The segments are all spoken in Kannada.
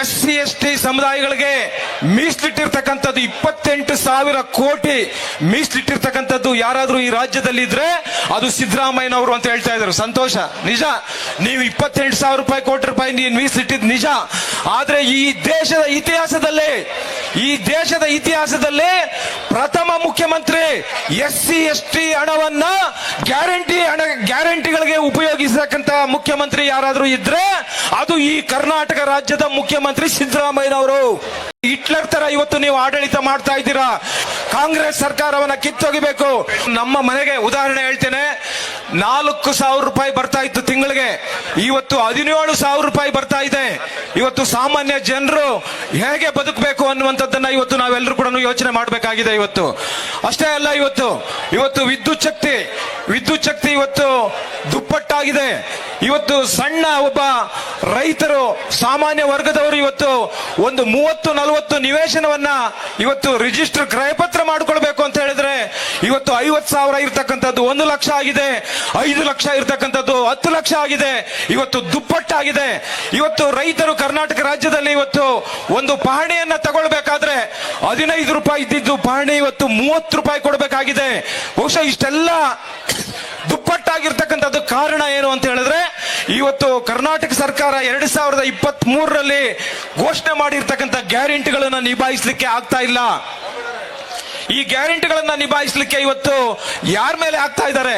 ಎಸ್ ಸಿ ಎಸ್ ಟಿ ಸಮುದಾಯಗಳಿಗೆ ಮೀಸಲಿಟ್ಟಿರ್ತಕ್ಕಂಥದ್ದು ಇಪ್ಪತ್ತೆಂಟು ಸಾವಿರ ಕೋಟಿ ಮೀಸಲಿಟ್ಟಿರ್ತಕ್ಕಂಥದ್ದು ಯಾರಾದರೂ ಈ ರಾಜ್ಯದಲ್ಲಿ ಇದ್ರೆ ಅದು ಸಿದ್ದರಾಮಯ್ಯನವರು ಅಂತ ಹೇಳ್ತಾ ಇದ್ರು. ಸಂತೋಷ. ನಿಜ? ನೀವು ಇಪ್ಪತ್ತೆಂಟು ಸಾವಿರ ರೂಪಾಯಿ ಕೋಟಿ ರೂಪಾಯಿ ನೀನು ಮೀಸಲಿಟ್ಟಿದ್ ನಿಜ. ಆದರೆ ಈ ದೇಶದ ಇತಿಹಾಸದಲ್ಲೇ, ಈ ದೇಶದ ಇತಿಹಾಸದಲ್ಲೇ ಪ್ರಥಮ ಮುಖ್ಯಮಂತ್ರಿ ಎಸ್ ಸಿ ಎಸ್ ಟಿ ಹಣವನ್ನ ಗ್ಯಾರಂಟಿ ಹಣ, ಗ್ಯಾರಂಟಿಗಳಿಗೆ ಉಪಯೋಗಿಸತಕ್ಕಂತಹ ಮುಖ್ಯಮಂತ್ರಿ ಯಾರಾದರೂ ಇದ್ರೆ ಅದು ಈ ಕರ್ನಾಟಕ ರಾಜ್ಯದ ಮುಖ್ಯಮಂತ್ರಿ ಸಿದ್ದರಾಮಯ್ಯನವರು, ಹಿಟ್ಲರ್ ತರ ಇವತ್ತು ನೀವು ಆಡಳಿತ ಮಾಡ್ತಾ ಇದ್ದೀರಾ? ಕಾಂಗ್ರೆಸ್ ಸರ್ಕಾರವನ್ನ ಕಿತ್ತೊಗಿಬೇಕು. ನಮ್ಮ ಮನೆಗೆ ಉದಾಹರಣೆ ಹೇಳ್ತೇನೆ. ನಾಲ್ಕು ಸಾವಿರ ರೂಪಾಯಿ ಬರ್ತಾ ಇತ್ತು ತಿಂಗಳಿಗೆ. ಇವತ್ತು ಹದಿನೇಳು ಸಾವಿರ ರೂಪಾಯಿ ಬರ್ತಾ ಇದೆ. ಇವತ್ತು ಸಾಮಾನ್ಯ ಜನರು ಹೇಗೆ ಬದುಕಬೇಕು ಅನ್ನುವಂಥದ್ದನ್ನ ಇವತ್ತು ನಾವೆಲ್ಲರೂ ಕೂಡ ಯೋಚನೆ ಮಾಡಬೇಕಾಗಿದೆ ಇವತ್ತು. ಅಷ್ಟೇ ಅಲ್ಲ ಇವತ್ತು ಇವತ್ತು ವಿದ್ಯುತ್ ಶಕ್ತಿ ವಿದ್ಯುತ್ ಶಕ್ತಿ ಇವತ್ತು ದುಪ್ಪಟ್ಟಾಗಿದೆ. ಇವತ್ತು ಸಣ್ಣ ಒಬ್ಬ ರೈತರು, ಸಾಮಾನ್ಯ ವರ್ಗದವರು ಇವತ್ತು ಒಂದು ಮೂವತ್ತು, ನಲವತ್ತು ನಿವೇಶನವನ್ನ ಇವತ್ತು ರಿಜಿಸ್ಟರ್ ಕ್ರಯಪತ್ರ ಮಾಡಿಕೊಳ್ಬೇಕು ಅಂತ ಹೇಳಿದ್ರೆ ಇವತ್ತು ಐವತ್ತು ಸಾವಿರ ಇರತಕ್ಕಂಥದ್ದು ಒಂದು ಲಕ್ಷ ಆಗಿದೆ. ಐದು ಲಕ್ಷ ಇರತಕ್ಕಂಥದ್ದು ಹತ್ತು ಲಕ್ಷ ಆಗಿದೆ. ಇವತ್ತು ದುಪ್ಪಟ್ಟಾಗಿದೆ. ಇವತ್ತು ರೈತರು ಕರ್ನಾಟಕ ರಾಜ್ಯದಲ್ಲಿ ಇವತ್ತು ಒಂದು ಪಹಣಿಯನ್ನ ತಗೊಳ್ಬೇಕಾದ್ರೆ ಹದಿನೈದು ರೂಪಾಯಿ ಇದ್ದಿದ್ದು ಪಹಣಿ ಇವತ್ತು ಮೂವತ್ತು ರೂಪಾಯಿ ಕೊಡಬೇಕಾಗಿದೆ. ಬಹುಶಃ ಇಷ್ಟೆಲ್ಲ ದುಪ್ಪಟ್ಟಾಗಿರ್ತಕ್ಕಂಥದ್ದು ಕಾರಣ ಏನು ಅಂತ ಹೇಳಿದ್ರೆ, ಇವತ್ತು ಕರ್ನಾಟಕ ಸರ್ಕಾರ ಎರಡ್ ಸಾವಿರದ ಇಪ್ಪತ್ತ್ ಮೂರರಲ್ಲಿ ಘೋಷಣೆ ಮಾಡಿರ್ತಕ್ಕಂಥ ಗ್ಯಾರಂಟಿಗಳನ್ನ ನಿಭಾಯಿಸಲಿಕ್ಕೆ ಆಗ್ತಾ ಇಲ್ಲ. ಈ ಗ್ಯಾರಂಟಿಗಳನ್ನ ನಿಭಾಯಿಸಲಿಕ್ಕೆ ಇವತ್ತು ಯಾರ ಮೇಲೆ ಆಗ್ತಾ ಇದ್ದಾರೆ?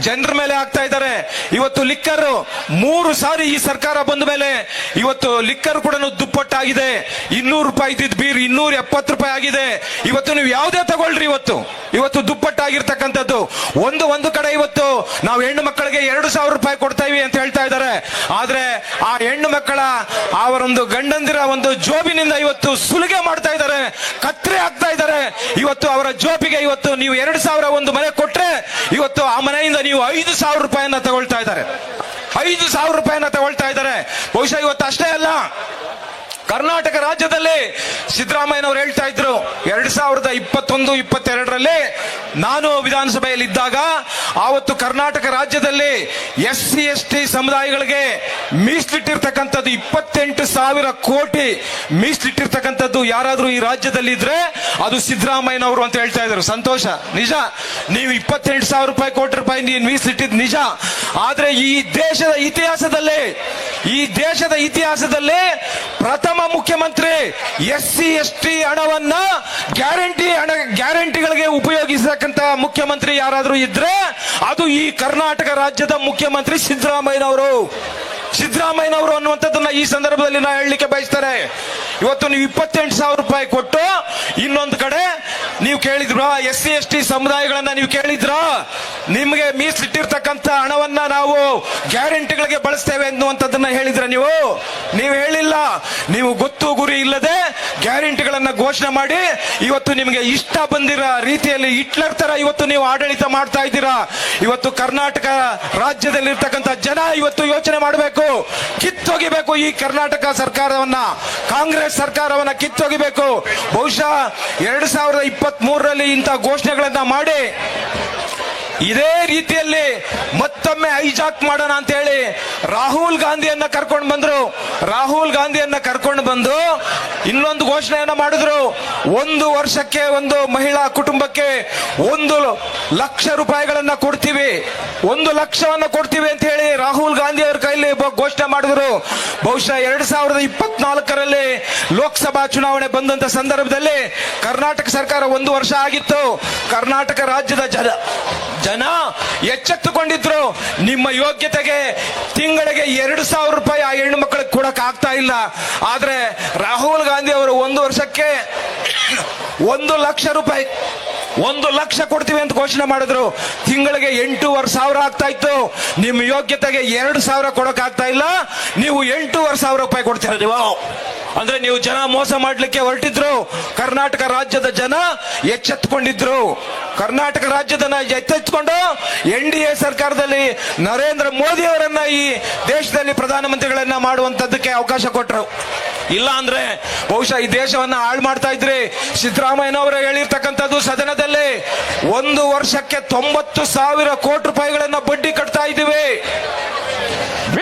ಜನರ ಮೇಲೆ ಆಗ್ತಾ ಇದ್ದಾರೆ. ಇವತ್ತು ಲಿಕ್ಕರ್ ಮೂರು ಸಾರಿ ಈ ಸರ್ಕಾರ ಬಂದ ಮೇಲೆ ಇವತ್ತು ಲಿಕ್ಕರ್ ಕೂಡ ದುಪ್ಪಟ್ಟಾಗಿದೆ. ಇನ್ನೂರು ರೂಪಾಯಿ ಇದ್ದಿದ್ದು ಬೀರ್ ಇನ್ನೂರ ಎಪ್ಪತ್ತು ರೂಪಾಯಿ ಆಗಿದೆ. ಇವತ್ತು ನೀವು ಯಾವುದೇ ತಗೊಳ್ರಿ ಇವತ್ತು. ಇವತ್ತು ದುಪ್ಪಟ್ಟಾಗಿರ್ತಕ್ಕಂಥದ್ದು. ಒಂದು ಒಂದು ಕಡೆ ಇವತ್ತು ನಾವು ಹೆಣ್ಣು ಮಕ್ಕಳಿಗೆ ಎರಡು ಸಾವಿರ ರೂಪಾಯಿ ಕೊಡ್ತಾ ಇವಿ ಅಂತ ಹೇಳ್ತಾ ಇದ್ದಾರೆ. ಆದ್ರೆ ಆ ಹೆಣ್ಣು ಮಕ್ಕಳ ಅವರೊಂದು ಗಂಡಂದಿರ ಒಂದು ಜೋಬಿನಿಂದ ಇವತ್ತು ಸುಲಿಗೆ ಮಾಡ್ತಾ ಇದ್ದಾರೆ. ಕತ್ರೆ ಆಗ್ತಾ ಇದ್ದಾರೆ. ಇವತ್ತು ಅವರ ಜೋಬಿಗೆ ಇವತ್ತು ನೀವು ಎರಡು ಸಾವಿರ ಒಂದು ಮನೆ ಕೊಟ್ರೆ ಇವತ್ತು ಆ ಮನೆಯಿಂದ ನೀವು ಐದು ಸಾವಿರ ರೂಪಾಯಿಯನ್ನ ತಗೊಳ್ತಾ ಇದ್ದಾರೆ. ಐದು ಸಾವಿರ ರೂಪಾಯಿನ ತಗೊಳ್ತಾ ಇದ್ದಾರೆ. ಬಹುಶಃ ಇವತ್ತು ಅಷ್ಟೇ ಅಲ್ಲ. ಕರ್ನಾಟಕ ರಾಜ್ಯದಲ್ಲಿ ಸಿದ್ದರಾಮಯ್ಯನವರು ಹೇಳ್ತಾ ಇದ್ರು, ಎರಡ್ ಸಾವಿರದ ಇಪ್ಪತ್ತೊಂದು, ಇಪ್ಪತ್ತೆರಡರಲ್ಲಿ ನಾನು ವಿಧಾನಸಭೆಯಲ್ಲಿ ಇದ್ದಾಗ ಆವತ್ತು ಕರ್ನಾಟಕ ರಾಜ್ಯದಲ್ಲಿ ಎಸ್ ಸಿ, ಎಸ್ ಟಿ ಸಮುದಾಯಗಳಿಗೆ ಮೀಸಲಿಟ್ಟಿರ್ತಕ್ಕಂಥದ್ದು ಇಪ್ಪತ್ತೆಂಟು ಸಾವಿರ ಕೋಟಿ ಮೀಸಲಿಟ್ಟಿರ್ತಕ್ಕಂಥದ್ದು ಯಾರಾದರೂ ಈ ರಾಜ್ಯದಲ್ಲಿ ಇದ್ರೆ ಅದು ಸಿದ್ದರಾಮಯ್ಯನವರು ಅಂತ ಹೇಳ್ತಾ ಇದ್ರು ಸಂತೋಷ, ನಿಜ. ನೀವು ಇಪ್ಪತ್ತೆಂಟು ಸಾವಿರ ರೂಪಾಯಿ, ಕೋಟಿ ರೂಪಾಯಿ ನೀನು ಮೀಸಲಿಟ್ಟಿದ್ ನಿಜ. ಆದರೆ ಈ ದೇಶದ ಇತಿಹಾಸದಲ್ಲೇ, ಈ ದೇಶದ ಇತಿಹಾಸದಲ್ಲೇ ಪ್ರಥಮ ಮುಖ್ಯಮಂತ್ರಿ ಎಸ್ ಸಿ ಎಸ್ ಟಿ ಹಣವನ್ನ ಗ್ಯಾರಂಟಿ ಹಣ, ಗ್ಯಾರಂಟಿಗಳಿಗೆ ಉಪಯೋಗಿಸತಕ್ಕಂತ ಮುಖ್ಯಮಂತ್ರಿ ಯಾರಾದರೂ ಇದ್ರೆ ಅದು ಈ ಕರ್ನಾಟಕ ರಾಜ್ಯದ ಮುಖ್ಯಮಂತ್ರಿ ಸಿದ್ದರಾಮಯ್ಯನವರು ಸಿದ್ದರಾಮಯ್ಯನವರು ಅನ್ನುವಂಥದ್ದನ್ನ ಈ ಸಂದರ್ಭದಲ್ಲಿ ನಾ ಹೇಳಲಿಕ್ಕೆ ಬಯಸ್ತಾರೆ. ಇವತ್ತು ನೀವು ಇಪ್ಪತ್ತೆಂಟು ಸಾವಿರ ರೂಪಾಯಿ ಕೊಟ್ಟು ಇನ್ನೊಂದು ಕಡೆ ನೀವು ಕೇಳಿದ್ರ? ಎಸ್ ಸಿ ಎಸ್ ಟಿ ಸಮುದಾಯಗಳನ್ನ ನೀವು ಕೇಳಿದ್ರ? ನಿಮಗೆ ಮೀಸಲಿಟ್ಟಿರ್ತಕ್ಕಂಥ ಹಣವನ್ನ ನಾವು ಗ್ಯಾರಂಟಿಗಳಿಗೆ ಬಳಸ್ತೇವೆ ಅನ್ನುವಂಥದ್ದನ್ನ ಹೇಳಿದ್ರ ನೀವು? ನೀವು ಹೇಳಿಲ್ಲ. ನೀವು ಗೊತ್ತು ಗುರಿ ಇಲ್ಲದೆ ಗ್ಯಾರಂಟಿಗಳನ್ನ ಘೋಷಣೆ ಮಾಡಿ, ಇವತ್ತು ನಿಮಗೆ ಇಷ್ಟ ಬಂದಿರ ರೀತಿಯಲ್ಲಿ ಹಿಟ್ಲರ್ ತರ ಇವತ್ತು ನೀವು ಆಡಳಿತ ಮಾಡ್ತಾ ಇದ್ದೀರಾ? ಇವತ್ತು ಕರ್ನಾಟಕ ರಾಜ್ಯದಲ್ಲಿರ್ತಕ್ಕಂಥ ಜನ ಇವತ್ತು ಯೋಚನೆ ಮಾಡಬೇಕು, ಕಿತ್ತೊಗಿಬೇಕು ಈ ಕರ್ನಾಟಕ ಸರ್ಕಾರವನ್ನ. ಕಾಂಗ್ರೆಸ್ ಸರ್ಕಾರವನ್ನ ಕಿತ್ತೊಗಿಬೇಕು. ಬಹುಶಃ ಎರಡ್ ಸಾವಿರದ ಇಪ್ಪತ್ತ್ ಮೂರರಲ್ಲಿ ಇಂಥ ಘೋಷಣೆಗಳನ್ನ ಮಾಡಿ ಇದೇ ರೀತಿಯಲ್ಲಿ ಮತ್ತೊಮ್ಮೆ ಐಜಾಕ್ ಮಾಡೋಣ ಅಂತ ಹೇಳಿ ರಾಹುಲ್ ಗಾಂಧಿಯನ್ನ ಕರ್ಕೊಂಡು ಬಂದ್ರು. ರಾಹುಲ್ ಗಾಂಧಿಯನ್ನ ಕರ್ಕೊಂಡು ಬಂದು ಇನ್ನೊಂದು ಘೋಷಣೆಯನ್ನ ಮಾಡಿದ್ರು. ಒಂದು ವರ್ಷಕ್ಕೆ ಒಂದು ಮಹಿಳಾ ಕುಟುಂಬಕ್ಕೆ ಒಂದು ಲಕ್ಷ ರೂಪಾಯಿಗಳನ್ನ ಕೊಡ್ತೀವಿ. ಒಂದು ಲಕ್ಷವನ್ನ ಕೊಡ್ತೀವಿ ಅಂತ ಹೇಳಿ ರಾಹುಲ್ ಗಾಂಧಿ ಅವ್ರ ಕೈಲಿ ಘೋಷಣೆ ಮಾಡಿದ್ರು. ಬಹುಶಃ ಎರಡ್ ಸಾವಿರದ ಇಪ್ಪತ್ನಾಲ್ಕರಲ್ಲಿ ಲೋಕಸಭಾ ಚುನಾವಣೆ ಬಂದಂತ ಸಂದರ್ಭದಲ್ಲಿ ಕರ್ನಾಟಕ ಸರ್ಕಾರ ಒಂದು ವರ್ಷ ಆಗಿತ್ತು. ಕರ್ನಾಟಕ ರಾಜ್ಯದ ಜನ ಜನ ಎಚ್ಚೆತ್ತುಕೊಂಡಿದ್ರು. ನಿಮ್ಮ ಯೋಗ್ಯತೆಗೆ ತಿಂಗಳಿಗೆ ಎರಡು ಸಾವಿರ ರೂಪಾಯಿ ಆ ಹೆಣ್ಣು ಮಕ್ಕಳಿಗೆ ಕೊಡಕ್ ಆಗ್ತಾ ಇಲ್ಲ. ಆದ್ರೆ ರಾಹುಲ್ ಗಾಂಧಿ ಅವರು ಒಂದು ವರ್ಷಕ್ಕೆ ಒಂದು ಲಕ್ಷ ರೂಪಾಯಿ, ಒಂದು ಲಕ್ಷ ಕೊಡ್ತೀವಿ ಅಂತ ಘೋಷಣೆ ಮಾಡಿದ್ರು. ತಿಂಗಳಿಗೆ ಎಂಟೂವರೆ ಸಾವಿರ ಆಗ್ತಾ ಇತ್ತು. ನಿಮ್ಮ ಯೋಗ್ಯತೆಗೆ ಎರಡು ಸಾವಿರ ಕೊಡಕ್ ಆಗ್ತಾ ಇಲ್ಲ. ನೀವು ಎಂಟೂವರೆ ಸಾವಿರ ರೂಪಾಯಿ ಕೊಡ್ತೀರ ನೀವು? ಅಂದ್ರೆ ನೀವು ಜನ ಮೋಸ ಮಾಡ್ಲಿಕ್ಕೆ ಹೊರಟಿದ್ರು. ಕರ್ನಾಟಕ ರಾಜ್ಯದ ಜನ ಎಚ್ಚೆತ್ತುಕೊಂಡಿದ್ರು ಕರ್ನಾಟಕ ರಾಜ್ಯದ ಎಚ್ಚೆತ್ತುಕೊಂಡು ಎನ್ ಡಿ ಎ ಸರ್ಕಾರದಲ್ಲಿ ನರೇಂದ್ರ ಮೋದಿ ಅವರನ್ನ ಈ ದೇಶದಲ್ಲಿ ಪ್ರಧಾನಮಂತ್ರಿಗಳನ್ನ ಮಾಡುವಂತದ್ದಕ್ಕೆ ಅವಕಾಶ ಕೊಟ್ಟರು ಇಲ್ಲ ಅಂದ್ರೆ ಬಹುಶಃ ಈ ದೇಶವನ್ನ ಹಾಳು ಮಾಡ್ತಾ ಇದ್ರಿ. ಸಿದ್ದರಾಮಯ್ಯನವರು ಹೇಳಿರ್ತಕ್ಕಂಥದ್ದು ಸದನದಲ್ಲಿ ಒಂದು ವರ್ಷಕ್ಕೆ ತೊಂಬತ್ತು ಸಾವಿರ ಕೋಟಿ ರೂಪಾಯಿಗಳನ್ನ ಬಡ್ಡಿ ಕಟ್ತಾ ಇದ್ದೀವಿ.